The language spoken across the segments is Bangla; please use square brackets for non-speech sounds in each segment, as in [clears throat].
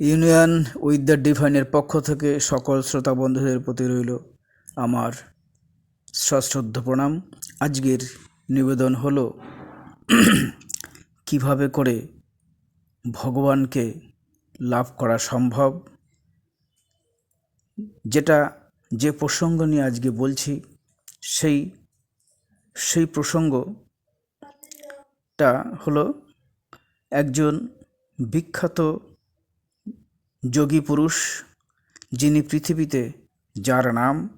ইউনিয়ন উইথ দ্য ডিভাইনের পক্ষ থেকে সকল শ্রোতা বন্ধুদের প্রতি রইল আমার সশ্রদ্ধ প্রণাম। আজকের নিবেদন হলো [clears throat] কীভাবে করে ভগবানকে লাভ করা সম্ভব, যেটা যে প্রসঙ্গ নিয়ে আজকে বলছি, সেই সেই প্রসঙ্গটা হলো একজন বিখ্যাত যোগী পুরুষ, যিনি পৃথিবীতে যার নাম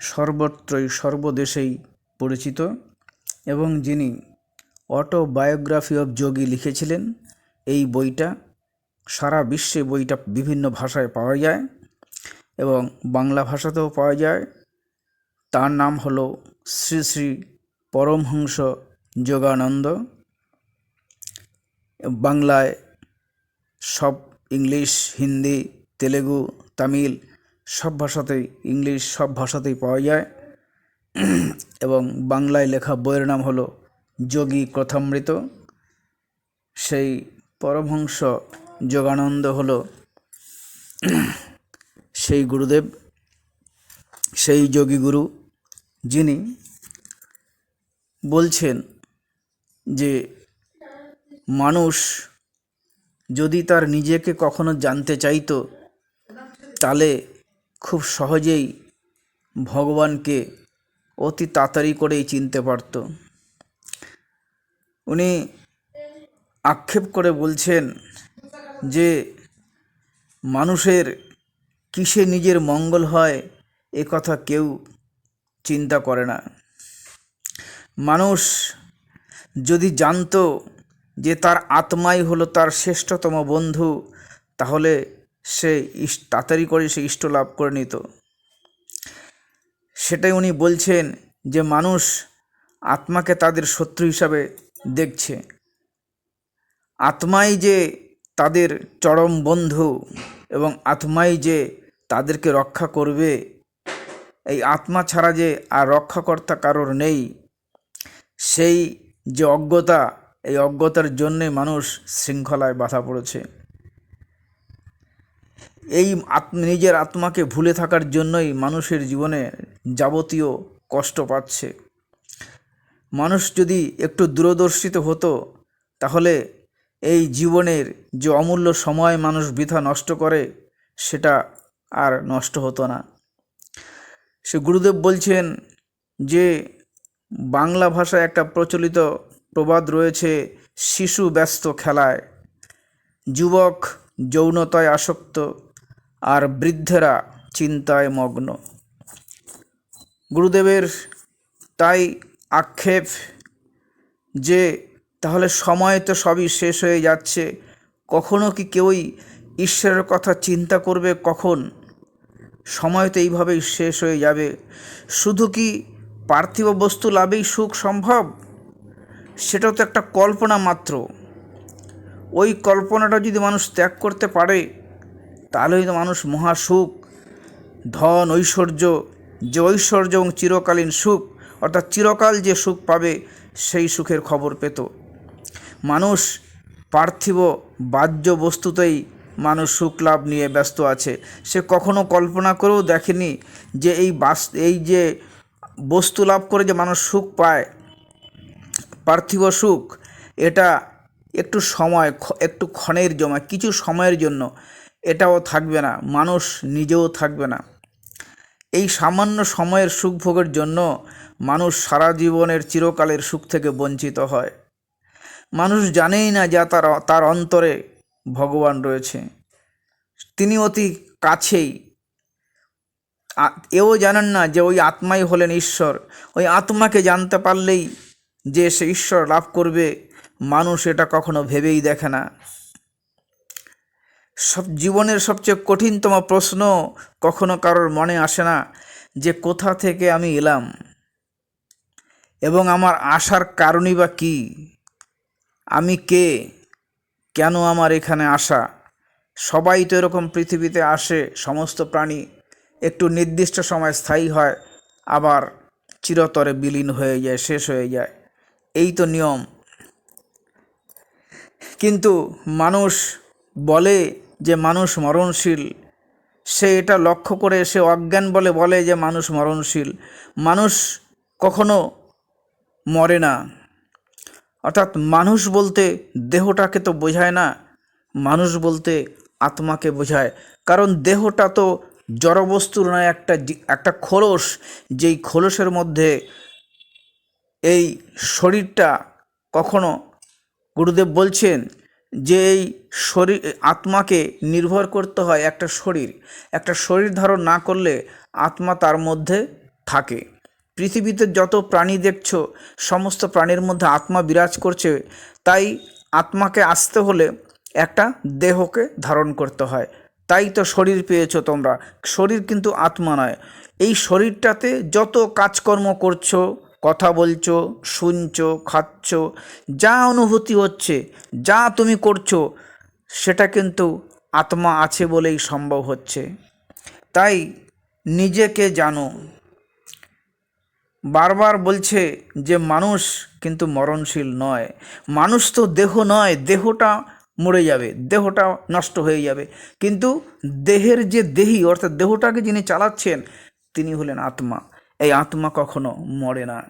সর্বত্রই সর্বদেশেই পরিচিত এবং যিনি অটোবায়োগ্রাফি অফ যোগী লিখেছিলেন, এই বইটা সারা বিশ্বে বইটা বিভিন্ন ভাষায় পাওয়া যায় এবং বাংলা ভাষাতেও পাওয়া যায়। তার নাম হলো শ্রী শ্রী পরমহংস যোগানন্দ। বাংলায় সব ইংলিশ, হিন্দি, তেলেগু, তামিল সব ভাষাতেই, ইংলিশ সব ভাষাতেই পাওয়া যায়। এবং বাংলায় লেখা বইয়ের নাম হলো যোগী কথামৃত সেই পরমহংস যোগানন্দ হলো সেই গুরুদেব, সেই যোগী গুরু, যিনি বলছেন যে মানুষ যদি তার নিজেকে কখনো জানতে চাইতো, তাহলে খুব সহজেই ভগবানকে অতি তাড়াতাড়ি করেই চিনতে পারত। উনি আক্ষেপ করে বলছেন যে, মানুষের কিসে নিজের মঙ্গল হয়, এ কথা কেউ চিন্তা করে না। মানুষ যদি জানতো যে তার আত্মাই হলো তার শ্রেষ্ঠতম বন্ধু, তাহলে সে তাড়াতাড়ি করে সে ইষ্ট লাভ করে নিত। সেটাই উনি বলছেন যে মানুষ আত্মাকে তাদের শত্রু হিসাবে দেখছে। আত্মাই যে তাদের চরম বন্ধু এবং আত্মাই যে তাদেরকে রক্ষা করবে, এই আত্মা ছাড়া যে আর রক্ষাকর্তা কারোর নেই, সেই যে অজ্ঞতা এই অজ্ঞতার জন্যে মানুষ শৃঙ্খলায় বাধা পড়েছে। এই নিজের আত্মাকে ভুলে থাকার জন্যই মানুষের জীবনে যাবতীয় কষ্ট পাচ্ছে। মানুষ যদি একটু দূরদর্শিত হতো, তাহলে এই জীবনের যে অমূল্য সময় মানুষ বৃথা নষ্ট করে, সেটা আর নষ্ট হতো না। সে গুরুদেব বলছেন যে, বাংলা ভাষায় একটা প্রচলিত প্রবাদ রয়েছে শিশু ব্যস্ত খেলায়। যুবক যৌনতায় আসক্ত আর বৃদ্ধেরা চিন্তায় মগ্ন। গুরুদেবের তাই আক্ষেপ যে, তাহলে সময় তো সবই শেষ হয়ে যাচ্ছে, কখনো কি কেউই ঈশ্বরের কথা চিন্তা করবে কখন? সময় তো এইভাবেই শেষ হয়ে যাবে। শুধু কি পার্থিব বস্তু লাভেই সুখ সম্ভব? সেটাও তো একটা কল্পনা মাত্র। ওই কল্পনাটা যদি মানুষ ত্যাগ করতে পারে, তাহলেই তো মানুষ মহাসুখ ধন, ঐশ্বর্য, যে ঐশ্বর্য এবং চিরকালীন সুখ, অর্থাৎ চিরকাল যে সুখ পাবে, সেই সুখের খবর পেত। মানুষ পার্থিব, বাহ্য বস্তুতেই মানুষ সুখ লাভ নিয়ে ব্যস্ত আছে। সে কখনো কল্পনা করেও দেখেনি যে এই বাস, এই যে বস্তু লাভ করে যে মানুষ সুখ পায় পার্থিব সুখ, এটা একটু সময় একটু ক্ষণের জমা, কিছু সময়ের জন্য এটাও থাকবে না, মানুষ নিজেও থাকবে না। এই সামান্য সময়ের সুখ ভোগের জন্য মানুষ সারা জীবনের চিরকালের সুখ থেকে বঞ্চিত হয়। মানুষ জানেই না যা তার তার অন্তরে ভগবান রয়েছে। তিনি অতি কাছেই। এও জানেন না যে ওই আত্মাই হলেন ঈশ্বর। ওই আত্মাকে জানতে পারলেই যে সে ঈশ্বর লাভ করবে, মানুষ এটা কখনো ভেবেই দেখে না। সব জীবনের সবচেয়ে কঠিনতম প্রশ্ন কখনো কারোর মনে আসে না যে কোথা থেকে আমি এলাম এবং আমার আসার কারণই বা কী। আমি কে? কেন আমার এখানে আসা? সবাই তো এরকম পৃথিবীতে আসে, সমস্ত প্রাণী একটু নির্দিষ্ট সময় স্থায়ী হয়, আবার চিরতরে বিলীন হয়ে যায়, শেষ হয়ে যায়। এই তো নিয়ম। কিন্তু মানুষ বলে যে মানুষ মরণশীল। সে এটা লক্ষ্য করে, সে অজ্ঞান বলে বলে যে মানুষ মরণশীল। মানুষ কখনো মরে না। অর্থাৎ মানুষ বলতে দেহটাকে তো বোঝায় না, মানুষ বলতে আত্মাকে বোঝায়। কারণ দেহটা তো জড়বস্তুর নয়, একটা একটা খোলস। যেই খোলসের মধ্যে এই শরীরটা কখনো গুরুদেব বলছেন যে এই শরীর, আত্মাকে নির্ভর করতে হয় একটা শরীর। একটা শরীর ধারণ না করলে আত্মা তার মধ্যে থাকে। পৃথিবীতে যত প্রাণী দেখছ, সমস্ত প্রাণীর মধ্যে আত্মা বিরাজ করছে, তাই আত্মাকে আসতে হলে একটা দেহকে ধারণ করতে হয়। তাই তো শরীর পেয়েছ তোমরা। শরীর কিন্তু আত্মা নয়। এই শরীরটাতে যত কাজকর্ম করছ কথা বলছো, শুনছো, খাচ্ছ, যা অনুভূতি হচ্ছে, যা তুমি করছ, সেটা কিন্তু আত্মা আছে বলেই সম্ভব হচ্ছে। তাই নিজেকে জানো। বারবার বলছে যে মানুষ কিন্তু মরণশীল নয়। মানুষ তো দেহ নয়, দেহটা মরে যাবে, দেহটা নষ্ট হয়ে যাবে। কিন্তু দেহের যে দেহি, অর্থাৎ দেহটাকে যিনি চালাচ্ছেন, তিনি হলেন আত্মা। এই আত্মা কখনো মরে না।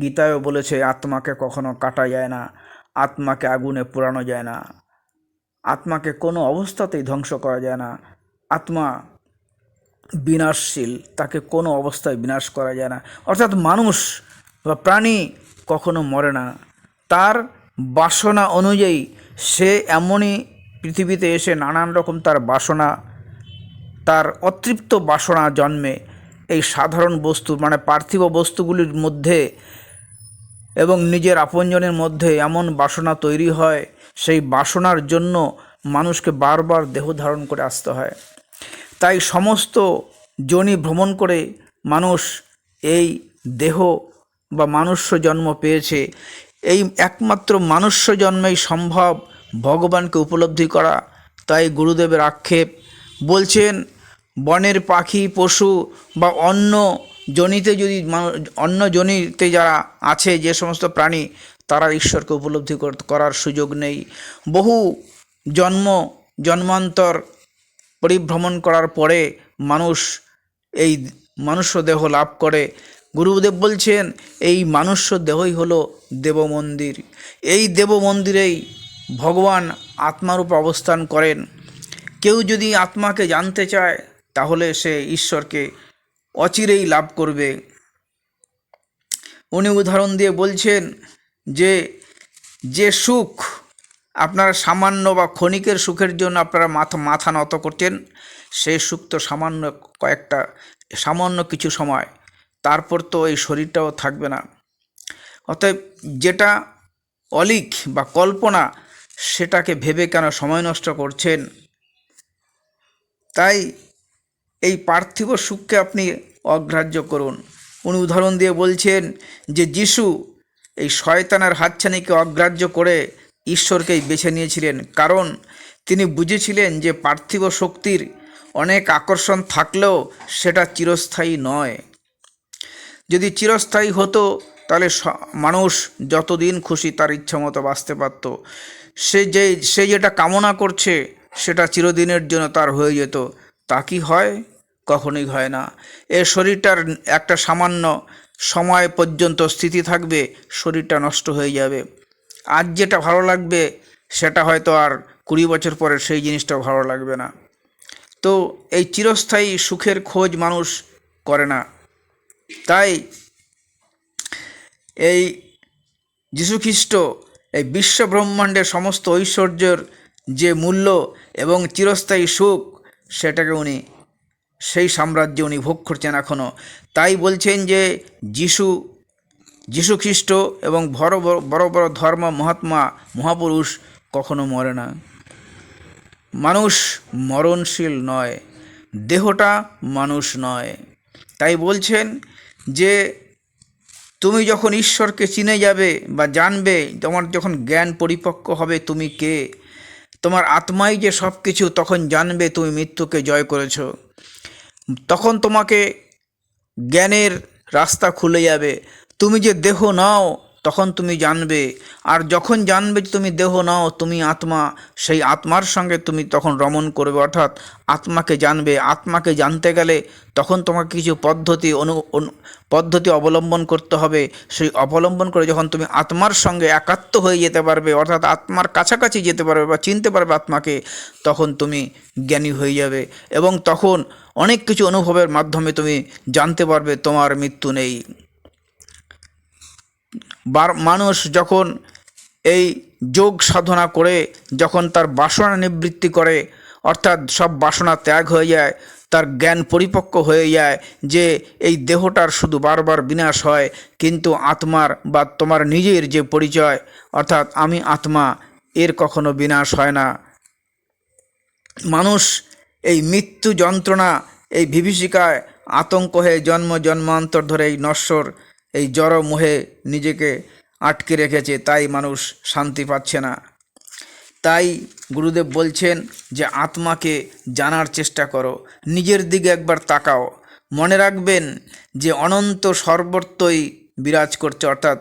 গীতায়ও বলেছে, আত্মাকে কখনো কাটা যায় না, আত্মাকে আগুনে পোড়ানো যায় না। আত্মাকে কোনো অবস্থাতেই ধ্বংস করা যায় না। আত্মা বিনাশশীল, তাকে কোনো অবস্থায় বিনাশ করা যায় না। অর্থাৎ মানুষ বা প্রাণী কখনো মরে না। তার বাসনা অনুযায়ী সে এমনই পৃথিবীতে এসে নানান রকম তার বাসনা, তার অতৃপ্ত বাসনা জন্মে। এই সাধারণ বস্তু মানে পার্থিব বস্তুগুলির মধ্যে এবং নিজের আপনজনের মধ্যে এমন বাসনা তৈরি হয়, সেই বাসনার জন্য মানুষকে বারবার দেহ ধারণ করে আসতে হয়। তাই সমস্ত জনি ভ্রমণ করে মানুষ এই দেহ বা মানুষ্য জন্ম পেয়েছে। এই একমাত্র মনুষ্য জন্মেই সম্ভব ভগবানকে উপলব্ধি করা। তাই গুরুদেবের আক্ষেপ বলছেন বনের পাখি, পশু বা অন্য জনিতে যদি অন্য জনিতে যারা আছে, যে সমস্ত প্রাণী, তারা ঈশ্বরকে উপলব্ধি করার সুযোগ নেই। বহু জন্ম, জন্মান্তর পরিভ্রমণ করার পরে মানুষ এই মনুষ্য দেহ লাভ করে। গুরুদেব বলছেন, এই মনুষ্য দেহই হলো দেব মন্দির এই দেব মন্দিরেই ভগবান আত্মারূপ অবস্থান করেন। কেউ যদি আত্মাকে জানতে চায় তাহলে সে ঈশ্বরকে অচিরেই লাভ করবে। উনি উদাহরণ দিয়ে বলছেন যে যে সুখ আপনারা সামান্য বা ক্ষণিকের সুখের জন্য আপনারা মাথা মাথা নত করছেন সেই সুখ তো সামান্য কয়েকটা, সামান্য কিছু সময়, তারপর তো এই শরীরটাও থাকবে না। অতএব যেটা অলিক বা কল্পনা, সেটাকে ভেবে কেন সময় নষ্ট করছেন? তাই এই পার্থিব সুখকে আপনি অগ্রাহ্য করুন। উনি উদাহরণ দিয়ে বলছেন যে যিশু এই শয়তানার হাতছানিকে অগ্রাহ্য করে ঈশ্বরকেই বেছে নিয়েছিলেন। কারণ তিনি বুঝেছিলেন যে পার্থিব শক্তির অনেক আকর্ষণ থাকলেও সেটা চিরস্থায়ী নয়। যদি চিরস্থায়ী হতো, তাহলে মানুষ যতদিন খুশি তার ইচ্ছা মতো বাঁচতে পারত। সে যে, সে যেটা কামনা করছে, সেটা চিরদিনের জন্য তার হয়ে যেত। তা কি হয়? কখনোই হয় না। এ শরীরটার একটা সামান্য সময় পর্যন্ত স্থিতি থাকবে, শরীরটা নষ্ট হয়ে যাবে। আজ যেটা ভালো লাগবে, সেটা হয়তো আর কুড়ি বছর পরে সেই জিনিসটা ভালো লাগবে না। তো এই চিরস্থায়ী সুখের খোঁজ মানুষ করে না। তাই এই যীশুখ্রিস্ট, এই বিশ্ব ব্রহ্মাণ্ডের সমস্ত ঐশ্বর্যের যে মূল্য এবং চিরস্থায়ী সুখ, সেটাকে উনি সেই সাম্রাজ্য উনি ভোগ করছেন এখনও তাই বলছেন যে যিশু, যীশুখ্রিস্ট এবং বড় বড় বড় ধর্ম মহাত্মা, মহাপুরুষ কখনো মরে না। মানুষ মরণশীল নয়, দেহটা মানুষ নয়। তাই বলছেন যে তুমি যখন ঈশ্বরকে চিনে যাবে বা জানবে, তোমার যখন জ্ঞান পরিপক্ক হবে তুমি কে? তোমার আত্মাই যে সব কিছু তখন জানবে, তুমি মৃত্যুকে জয় করেছ। তখন তোমাকে জ্ঞানের রাস্তা খুলে যাবে। তুমি যে দেহ নাও তখন তুমি জানবে, আর যখন জানবে যে তুমি দেহ নাও, তুমি আত্মা, সেই আত্মার সঙ্গে তুমি তখন রমণ করবে। অর্থাৎ আত্মাকে জানবে, আত্মাকে জানতে গেলে তখন তোমাকে কিছু পদ্ধতি অনু পদ্ধতি অবলম্বন করতে হবে। সেই অবলম্বন করে যখন তুমি আত্মার সঙ্গে একাত্ম হয়ে যেতে পারবে, অর্থাৎ আত্মার কাছাকাছি যেতে পারবে বা চিনতে পারবে আত্মাকে, তখন তুমি জ্ঞানী হয়ে যাবে এবং তখন অনেক কিছু অনুভবের মাধ্যমে তুমি জানতে পারবে তোমার মৃত্যু নেই। মানুষ যখন এই যোগ সাধনা করে, যখন তার বাসনা নিবৃত্তি করে, অর্থাৎ সব বাসনা ত্যাগ হয়ে যায়, তার জ্ঞান পরিপক্ক হয়ে যায় যে এই দেহটার শুধু বারবার বিনাশ হয়, কিন্তু আত্মার বা তোমার নিজের যে পরিচয়, অর্থাৎ আমি আত্মা, এর কখনো বিনাশ হয় না। মানুষ এই মৃত্যু যন্ত্রণা, এই বিভীষিকায় আতঙ্ক হয়ে জন্ম জন্মান্তর ধরে এই নশ্বর এই জড় মোহে নিজেকে আটকে রেখেছে, তাই মানুষ শান্তি পাচ্ছে না। তাই গুরুদেব বলছেন যে, আত্মাকে জানার চেষ্টা করো, নিজের দিকে একবার তাকাও। মনে রাখবেন যে, অনন্ত সর্বত্রই বিরাজ করছে, অর্থাৎ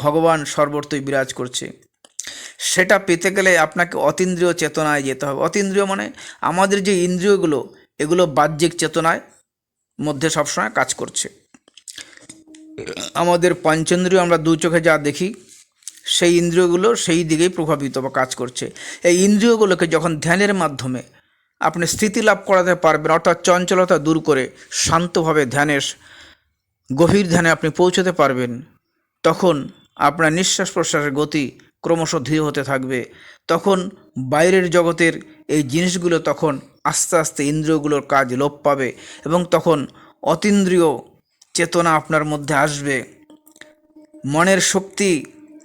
ভগবান সর্বত্রই বিরাজ করছে। সেটা পেতে গেলে আপনাকে অতীন্দ্রিয় চেতনায় যেতে হবে। অতীন্দ্রিয় মানে আমাদের যে ইন্দ্রিয়গুলো, এগুলো বাহ্যিক চেতনায় মধ্যে সবসময় কাজ করছে। আমাদের পঞ্চেন্দ্রিয় আমরা দু চোখে যা দেখি, সেই ইন্দ্রিয়গুলো সেই দিকেই প্রভাবিত বা কাজ করছে। এই ইন্দ্রিয়গুলোকে যখন ধ্যানের মাধ্যমে আপনি স্থিতি লাভ করাতে পারবেন, অর্থাৎ চঞ্চলতা দূর করে শান্তভাবে ধ্যানের গভীর ধ্যানে আপনি পৌঁছতে পারবেন, তখন আপনার নিঃশ্বাস প্রশ্বাসের গতি ক্রমশ ধীর হতে থাকবে। তখন বাইরের জগতের এই জিনিসগুলো তখন আস্তে আস্তে ইন্দ্রিয়গুলোর কাজ লোপ পাবে এবং তখন অতীন্দ্রিয় চেতনা আপনার মধ্যে আসবে। মনের শক্তি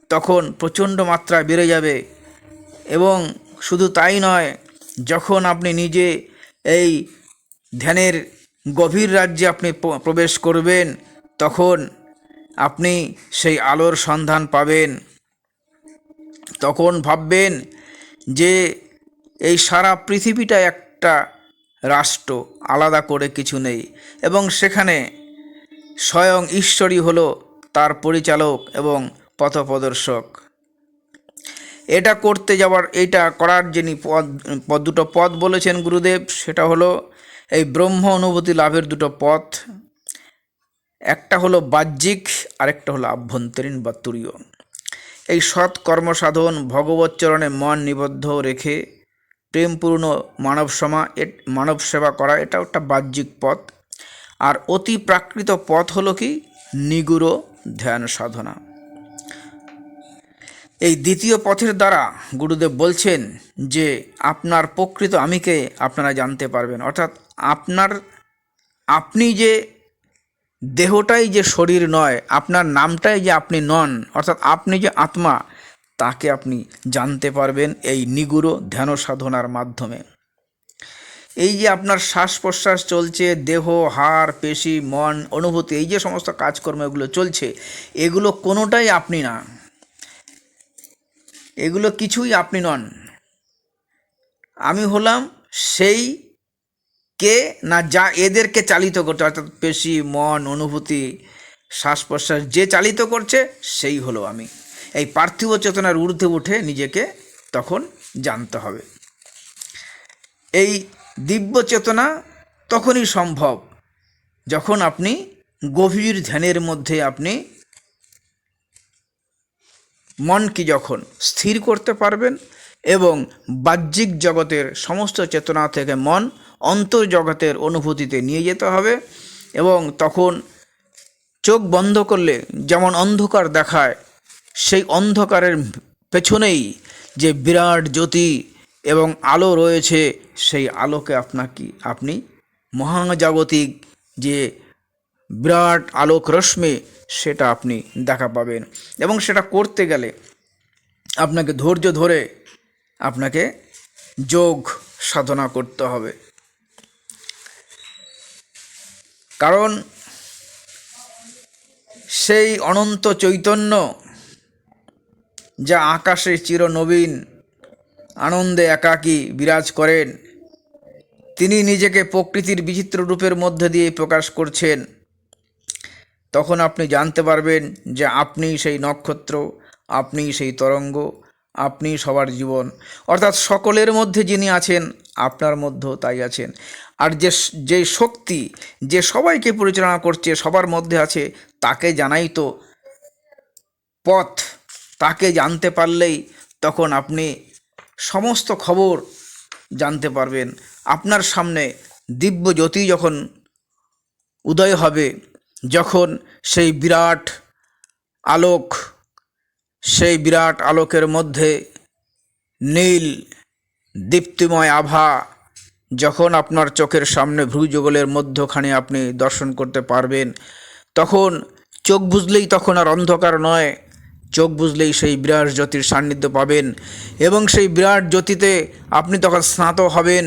তখন প্রচণ্ড মাত্রায় বেড়ে যাবে। এবং শুধু তাই নয়, যখন আপনি নিজে এই ধ্যানের গভীর রাজ্যে আপনি প্রবেশ করবেন, তখন আপনি সেই আলোর সন্ধান পাবেন। তখন ভাববেন যে এই সারা পৃথিবীটা একটা রাষ্ট্র, আলাদা করে কিছু নেই। এবং সেখানে স্বয়ং ঈশ্বরই হল তার পরিচালক এবং পথপ্রদর্শক। এটা করতে যাওয়ার এইটা করার যিনি পদ পদ, দুটো পথ বলেছেন গুরুদেব, সেটা হলো এই ব্রহ্ম অনুভূতি লাভের দুটো পথ। একটা হলো বাহ্যিক, আরেকটা হলো আভ্যন্তরীণ বা তুরীয়। এই সৎ কর্মসাধন ভগবত চরণে মন নিবদ্ধ রেখে প্রেমপূর্ণ মানব সমা মানব সেবা করা এটা একটা বাহ্যিক পথ। আর অতি প্রাকৃত পথ হলো কি? নিগুড় ধ্যান সাধনা। এই দ্বিতীয় পথের দ্বারা গুরুদেব বলছেন যে, আপনার প্রকৃত আমিকে আপনারা জানতে পারবেন। অর্থাৎ আপনার, আপনি যে দেহটাই যে শরীর নয়, আপনার নামটাই যে আপনি নন, অর্থাৎ আপনি যে আত্মা, তাকে আপনি জানতে পারবেন এই নিগুড় ধ্যান সাধনার মাধ্যমে। এই যে আপনার শ্বাস প্রশ্বাস চলছে, দেহ, হাড়, পেশি, মন, অনুভূতি, এই যে সমস্ত কাজকর্ম এগুলো চলছে, এগুলো কোনোটাই আপনি না। এগুলো কিছুই আপনি নন। আমি হলাম সেই কে না যা এদেরকে চালিত করছে, অর্থাৎ পেশি, মন, অনুভূতি শ্বাস প্রশ্বাস যে চালিত করছে, সেই হলো আমি। এই পার্থিব চেতনার ঊর্ধ্বে উঠে নিজেকে তখন জানতে হবে। এই দিব্য চেতনা তখনই সম্ভব, যখন আপনি গভীর ধ্যানের মধ্যে আপনি মনকে যখন স্থির করতে পারবেন এবং বাহ্যিক জগতের সমস্ত চেতনা থেকে মন অন্তর্জগতের অনুভূতিতে নিয়ে যেতে হবে এবং তখন চোখ বন্ধ করলে যেমন অন্ধকার দেখায়, সেই অন্ধকারের পেছনেই যে বিরাট জ্যোতি এবং আলো রয়েছে, সেই আলোকে আপনাকে, আপনি মহাজাগতিক যে বিরাট আলোক রশ্মি, সেটা আপনি দেখা পাবেন। এবং সেটা করতে গেলে আপনাকে ধৈর্য ধরে আপনাকে যোগ সাধনা করতে হবে। কারণ সেই অনন্ত চৈতন্য যা আকাশে চিরনবীন আনন্দে একাকী বিরাজ করেন। তিনি নিজেকে প্রকৃতির বিচিত্র রূপের মধ্যে দিয়ে প্রকাশ করছেন। তখন আপনি জানতে পারবেন যে আপনি সেই নক্ষত্র, আপনি সেই তরঙ্গ, আপনি সবার জীবন। অর্থাৎ সকলের মধ্যে যিনি আছেন, আপনার মধ্যেও তাই আছেন। আর যে যে শক্তি, যে সবাইকে পরিচালনা করছে, সবার মধ্যে আছে, তাকে জানাই তো পথ। তাকে জানতে পারলেই তখন আপনি সমস্ত খবর জানতে পারবেন। আপনার সামনে দিব্য জ্যোতি যখন উদয় হবে, যখন সেই বিরাট আলোক, সেই বিরাট আলোকের মধ্যে নীল দীপ্তিময় আভা যখন আপনার চোখের সামনে ভ্রুযুগলের মধ্যখানে আপনি দর্শন করতে পারবেন, তখন চোখ বুঝলেই তখন আর অন্ধকার নয়। চোখ বুঝলেই সেই বিরাট জ্যোতির সান্নিধ্য পাবেন এবং সেই বিরাট জ্যোতিতে আপনি তখন স্নাত হবেন।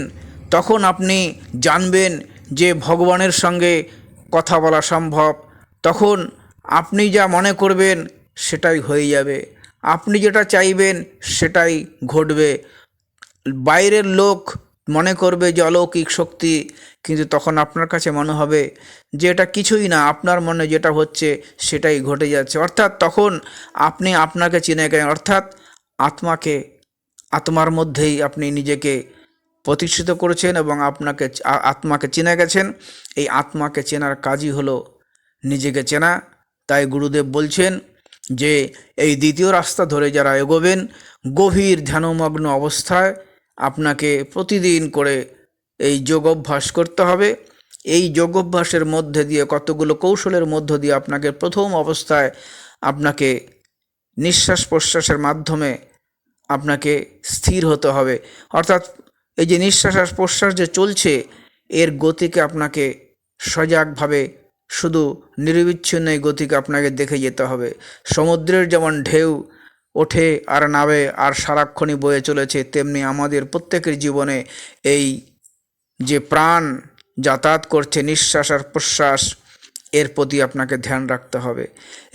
তখন আপনি জানবেন যে ভগবানের সঙ্গে কথা বলা সম্ভব। তখন আপনি যা মনে করবেন সেটাই হয়ে যাবে। আপনি যেটা চাইবেন সেটাই ঘটবে। বাইরের লোক মনে করবে যে অলৌকিক শক্তি, কিন্তু তখন আপনার কাছে মনে হবে যে এটা কিছুই না, আপনার মনে যেটা হচ্ছে সেটাই ঘটে যাচ্ছে। অর্থাৎ তখন আপনি আপনাকে চিনে গেলেন, অর্থাৎ আত্মাকে, আত্মার মধ্যেই আপনি নিজেকে প্রতিষ্ঠিত করেছেন এবং আপনাকে আত্মাকে চিনে গেছেন। এই আত্মাকে চেনার কাজই হলো নিজেকে চেনা। তাই গুরুদেব বলছেন যে, এই দ্বিতীয় রাস্তা ধরে যারা এগোবেন, গভীর ধ্যানমগ্ন অবস্থায় আপনাকে প্রতিদিন করে এই যোগ অভ্যাস করতে হবে। এই যোগ অভ্যাসের মধ্যে দিয়ে, কতগুলো কৌশলের মধ্য দিয়ে আপনাকে প্রথম অবস্থায় আপনাকে নিঃশ্বাস প্রশ্বাসের মাধ্যমে আপনাকে স্থির হতে হবে। অর্থাৎ এই যে নিঃশ্বাস প্রশ্বাস যে চলছে, এর গতিকে আপনাকে সজাগভাবে শুধু নিরবিচ্ছিন্ন এই গতিকে আপনাকে দেখে যেতে হবে। সমুদ্রের যেমন ঢেউ ওঠে আর নাবে আর সারাক্ষণই বয়ে চলেছে, তেমনি আমাদের প্রত্যেকের জীবনে এই যে প্রাণ যাতায়াত করছে, নিঃশ্বাস আর প্রশ্বাস, এর প্রতি আপনাকে ধ্যান রাখতে হবে।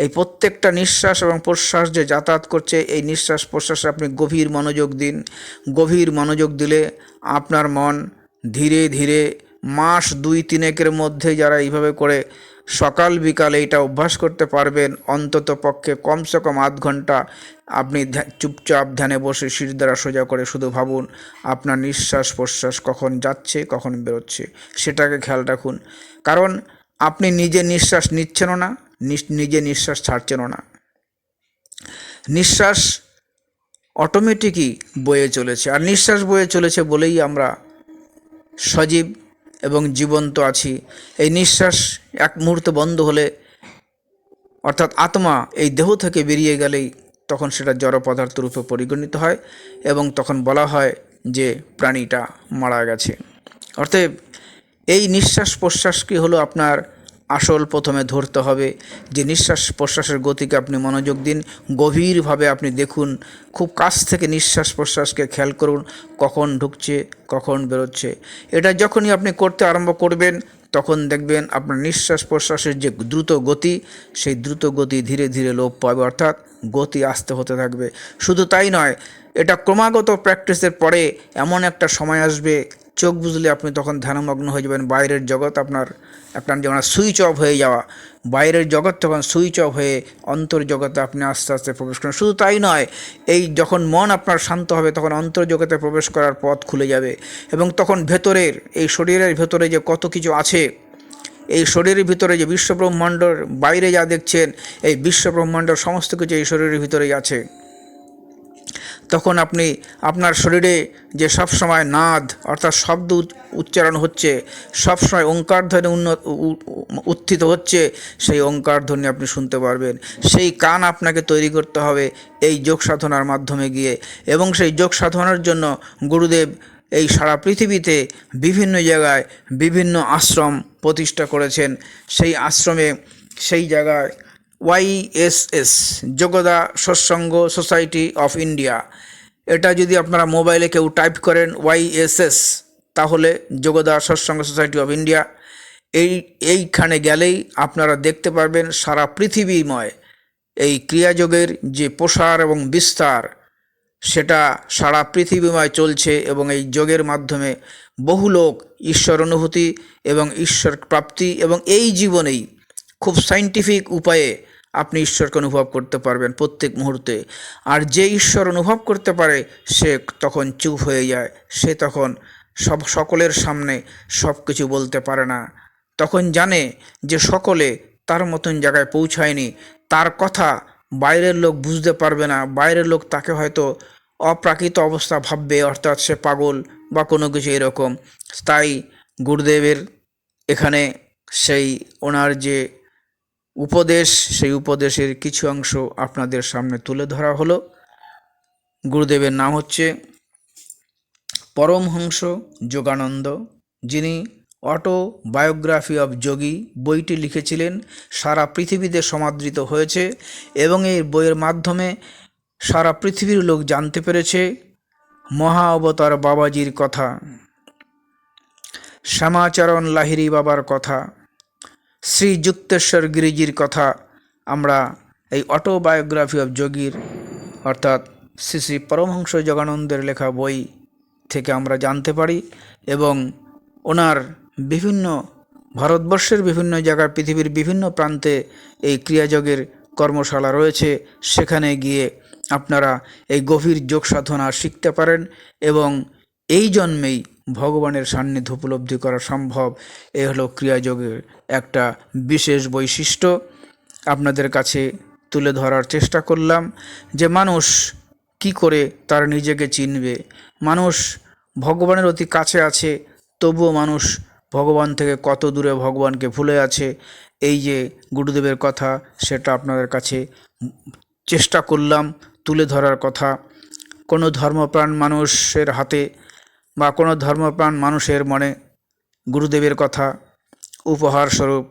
এই প্রত্যেকটা নিঃশ্বাস এবং প্রশ্বাস যে যাতায়াত করছে, এই নিঃশ্বাস প্রশ্বাসে আপনি গভীর মনোযোগ দিন। গভীর মনোযোগ দিলে আপনার মন ধীরে ধীরে মাস দুই তিনেকের মধ্যে যারা এইভাবে করে সকাল বিকাল এইটা অভ্যাস করতে পারবেন, অন্তত পক্ষে কমসে কম আধ ঘণ্টা আপনি চুপচাপ ধ্যানে বসে শির দ্বারা সোজা করে শুধু ভাবুন, আপনার নিঃশ্বাস প্রশ্বাস কখন যাচ্ছে, কখন বেরোচ্ছে, সেটাকে খেয়াল রাখুন। কারণ আপনি নিজে নিঃশ্বাস নিচ্ছেনও না নিজে নিঃশ্বাস ছাড়ছেনও না। নিঃশ্বাস অটোমেটিকই বয়ে চলেছে, আর নিঃশ্বাস বয়ে চলেছে বলেই আমরা সজীব এবং জীবন্ত আছি। এই নিঃশ্বাস এক মুহূর্ত বন্ধ হলে, অর্থাৎ আত্মা এই দেহ থেকে বেরিয়ে গেলেই তখন সেটা জড় পদার্থ রূপে পরিগণিত হয় এবং তখন বলা হয় যে প্রাণীটা মারা গেছে। অর্থাৎ এই নিঃশ্বাস প্রশ্বাসকে হলো আপনার আসল প্রথমে ধরতে হবে। যে নিঃশ্বাস প্রশ্বাসের গতিকে আপনি মনোযোগ দিন, গভীরভাবে আপনি দেখুন, খুব কাছ থেকে নিঃশ্বাস প্রশ্বাসকে খেয়াল করুন, কখন ঢুকছে, কখন বেরোচ্ছে। এটা যখনই আপনি করতে আরম্ভ করবেন, তখন দেখবেন আপনার নিঃশ্বাস প্রশ্বাসের যে দ্রুত গতি, সেই দ্রুত গতি ধীরে ধীরে লোপ পাবে, অর্থাৎ গতি আসতে হতে থাকবে। শুধু তাই নয়, এটা ক্রমাগত প্র্যাকটিসের পরে এমন একটা সময় আসবে চোখ বুঝলে আপনি তখন ধ্যানমগ্ন হয়ে যাবেন। বাইরের জগৎ আপনার আপনার যেমন সুইচ অফ হয়ে যাওয়া, বাইরের জগৎ তখন সুইচ অফ হয়ে অন্তর্জগতে আপনি আস্তে আস্তে প্রবেশ করেন। শুধু তাই নয়, এই যখন মন আপনার শান্ত হবে, তখন অন্তর্জগতে প্রবেশ করার পথ খুলে যাবে এবং তখন ভেতরের, এই শরীরের ভেতরে যে কত কিছু আছে, এই শরীরের ভিতরে যে বিশ্বব্রহ্মাণ্ডর বাইরে যা দেখছেন, এই বিশ্বব্রহ্মাণ্ডর সমস্ত কিছু এই শরীরের ভিতরেই আছে। তখন আপনি আপনার শরীরে যে সব সময় নাদ অর্থাৎ শব্দ উচ- উচ্চারণ হচ্ছে, সব সময় ওঙ্কার ধ্বনি উন্নত উত্থিত হচ্ছে, সেই ওঙ্কার ধ্বনি আপনি শুনতে পারবেন। সেই কান আপনাকে তৈরি করতে হবে এই যোগ সাধনার মাধ্যমে গিয়ে। এবং সেই যোগ সাধনার জন্য গুরুদেব এই সারা পৃথিবীতে বিভিন্ন জায়গায় বিভিন্ন আশ্রম প্রতিষ্ঠা করেছেন। সেই আশ্রমে সেই জায়গায় YSS Yogoda Satsanga society of India এটা যদি আপনারা মোবাইলে কেউ টাইপ করেন ওয়াইএসএস তাহলে Yogoda Satsanga society of India এই, এইখানে গেলেই আপনারা দেখতে পারবেন সারা পৃথিবীময় এই ক্রিয়াযোগের যে প্রসার এবং বিস্তার, সেটা সারা পৃথিবীময় চলছে এবং এই যোগের মাধ্যমে বহু লোক ঈশ্বর অনুভূতি এবং ঈশ্বর প্রাপ্তি এবং এই জীবনেই খুব সাইন্টিফিক উপায়ে আপনি ঈশ্বরকে অনুভব করতে পারবেন প্রত্যেক মুহূর্তে। আর যে ঈশ্বর অনুভব করতে পারে, সে তখন চুপ হয়ে যায়। সে তখন সব, সকলের সামনে সব কিছু বলতে পারে না। তখন জানে যে সকলে তার মতন জায়গায় পৌঁছায়নি। তার কথা বাইরের লোক বুঝতে পারবে না। বাইরের লোক তাকে হয়তো অপ্রাকৃত অবস্থা ভাববে, অর্থাৎ সে পাগল বা কোনো কিছু এরকম। তাই গুরুদেবের এখানে সেই ওনার যে উপদেশ, সেই উপদেশের কিছু অংশ আপনাদের সামনে তুলে ধরা হলো। গুরুদেবের নাম হচ্ছে পরমহংস যোগানন্দ। যিনি অটো বায়োগ্রাফি অফ যোগী বইটি লিখেছিলেন, সারা পৃথিবীতে সমাদৃত হয়েছে এবং এই বইয়ের মাধ্যমে সারা পৃথিবীর লোক জানতে পেরেছে মহা অবতার বাবাজির কথা, শ্যামাচরণ লাহিড়ী বাবার কথা। শ্রী যুক্তেশ্বর গিরিজির কথা আমরা এই অটোবায়োগ্রাফি অফ যোগীর, অর্থাৎ শ্রী শ্রী পরমহংস যোগানন্দের লেখা বই থেকে আমরা জানতে পারি এবং ওনার বিভিন্ন, ভারতবর্ষের বিভিন্ন জায়গায় পৃথিবীর বিভিন্ন প্রান্তে এই ক্রিয়াযোগের কর্মশালা রয়েছে। সেখানে গিয়ে আপনারা এই গভীর যোগ সাধনা শিখতে পারেন এবং এই জন্মেই ভগবানের সান্নিধ্য উপলব্ধি করা সম্ভব। এ হলো ক্রিয়াযোগের একটা বিশেষ বৈশিষ্ট্য। আপনাদের কাছে তুলে ধরার চেষ্টা করলাম যে মানুষ কি করে তার নিজেকে চিনবে। মানুষ ভগবানের অতি কাছে আছে, তবুও মানুষ ভগবান থেকে কত দূরে ভগবানকে ভুলে আছে, এই যে গুরুদেবের কথা, সেটা আপনাদের কাছে চেষ্টা করলাম তুলে ধরার কথা। কোনো ধর্মপ্রাণ মানুষের হাতে বা কোনো ধর্মপ্রাণ মানুষের মনে গুরুদেবের কথা উপহার স্বরূপ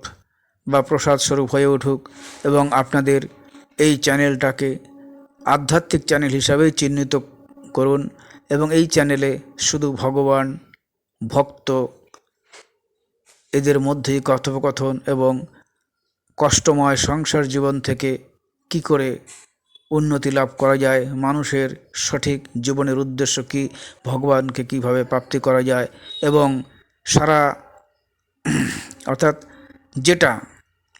বা প্রসাদ স্বরূপ হয়ে উঠুক এবং আপনাদের এই চ্যানেলটাকে আধ্যাত্মিক চ্যানেল হিসাবেই চিহ্নিত করুন এবং এই চ্যানেলে শুধু ভগবান, ভক্ত, এদের মধ্যেই কথোপকথন এবং কষ্টময় সংসার জীবন থেকে কি করে উন্নতি লাভ করা যায়। মানুষের সঠিক জীবনের উদ্দেশ্য কী? ভগবানকে কীভাবে প্রাপ্তি করা যায়? এবং সারা [clears throat] অর্থাৎ যেটা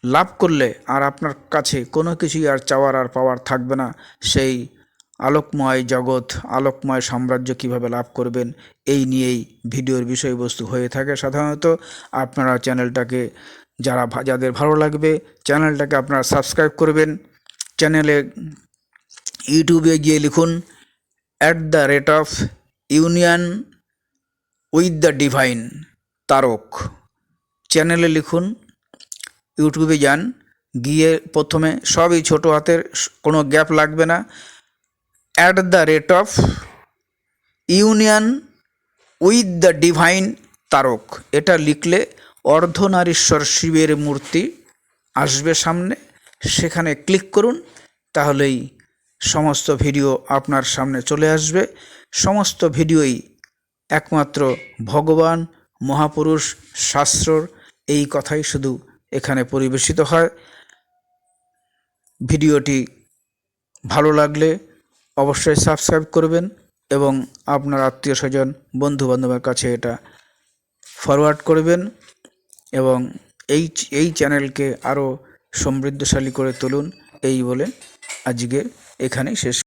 লাভ করলে আর আপনার কাছে কোনো কিছুই আর চাওয়ার আর পাওয়ার থাকবে না, সেই আলোকময় জগৎ, আলোকময় সাম্রাজ্য কীভাবে লাভ করবেন, এই নিয়েই ভিডিওর বিষয়বস্তু হয়ে থাকে সাধারণত। আপনারা চ্যানেলটাকে যারা যাদের ভালো লাগবে, চ্যানেলটাকে আপনারা সাবস্ক্রাইব করবেন। চ্যানেলে ইউটিউবে গিয়ে লিখুন at the rate of union with the divine Tarak চ্যানেলে লিখুন, ইউটিউবে যান, গিয়ে প্রথমে সবই ছোটো হাতের, কোনো গ্যাপ লাগবে না। At the rate of union with the divine Tarak এটা লিখলে অর্ধনারীশ্বর শিবের মূর্তি আসবে সামনে। সেখানে ক্লিক করুন, তাহলেই সমস্ত ভিডিও আপনার সামনে চলে আসবে। সমস্ত ভিডিওই একমাত্র ভগবান, মহাপুরুষ, শাস্ত্রর এই কথাই শুধু এখানে পরিবেশিত হয়। ভিডিওটি ভালো লাগলে অবশ্যই সাবস্ক্রাইব করবেন এবং আপনার আত্মীয় স্বজন বন্ধু বান্ধবের কাছে এটা ফরওয়ার্ড করবেন এবং এই এই চ্যানেলকে আরও সমৃদ্ধশালী করে তুলুন, এই বলে আজকে এখানেই শেষ